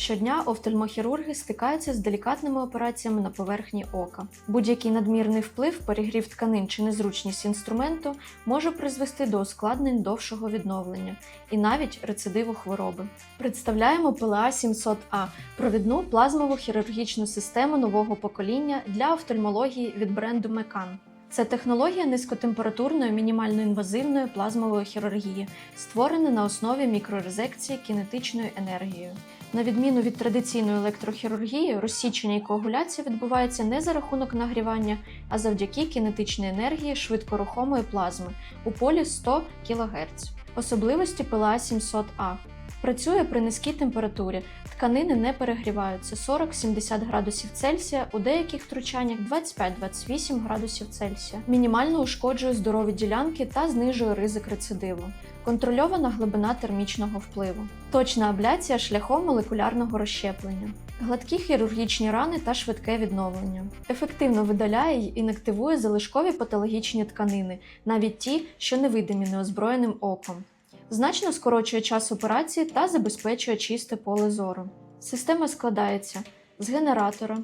Щодня офтальмохірурги стикаються з делікатними операціями на поверхні ока. Будь-який надмірний вплив, перегрів тканин чи незручність інструменту може призвести до ускладнень довшого відновлення і навіть рецидиву хвороби. Представляємо ПЛА 700А провідну плазмову хірургічну систему нового покоління для офтальмології від бренду Мекан. Це технологія низькотемпературної мінімально-інвазивної плазмової хірургії, створена на основі мікрорезекції кінетичною енергією. На відміну від традиційної електрохірургії, розсічення і коагуляція відбувається не за рахунок нагрівання, а завдяки кінетичній енергії швидкорухомої плазми у полі 100 кГц. Особливості ПЛА 700А. Працює при низькій температурі, тканини не перегріваються 40-70 градусів Цельсія, у деяких втручаннях 25-28 градусів Цельсія. Мінімально ушкоджує здорові ділянки та знижує ризик рецидиву. Контрольована глибина термічного впливу. Точна абляція шляхом молекулярного розщеплення. Гладкі хірургічні рани та швидке відновлення. Ефективно видаляє й інактивує залишкові патологічні тканини, навіть ті, що невидимі неозброєним оком значно скорочує час операції та забезпечує чисте поле зору. Система складається з генератора,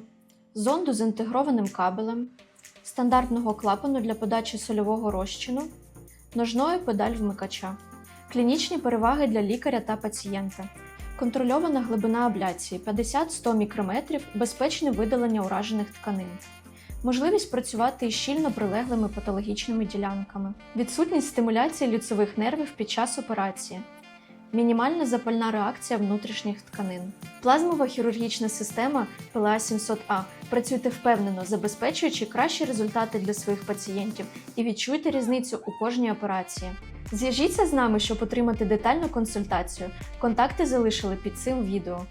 зонду з інтегрованим кабелем, стандартного клапану для подачі сольового розчину, ножної педаль вмикача, клінічні переваги для лікаря та пацієнта. Контрольована глибина абляції 50-100 мікрометрів, безпечне видалення уражених тканин. Можливість працювати із щільно прилеглими патологічними ділянками, відсутність стимуляції люцевих нервів під час операції, мінімальна запальна реакція внутрішніх тканин. Плазмова хірургічна система ПЛА 700А. Працюйте впевнено, забезпечуючи кращі результати для своїх пацієнтів і відчуйте різницю у кожній операції. Зв'яжіться з нами, щоб отримати детальну консультацію. Контакти залишили під цим відео.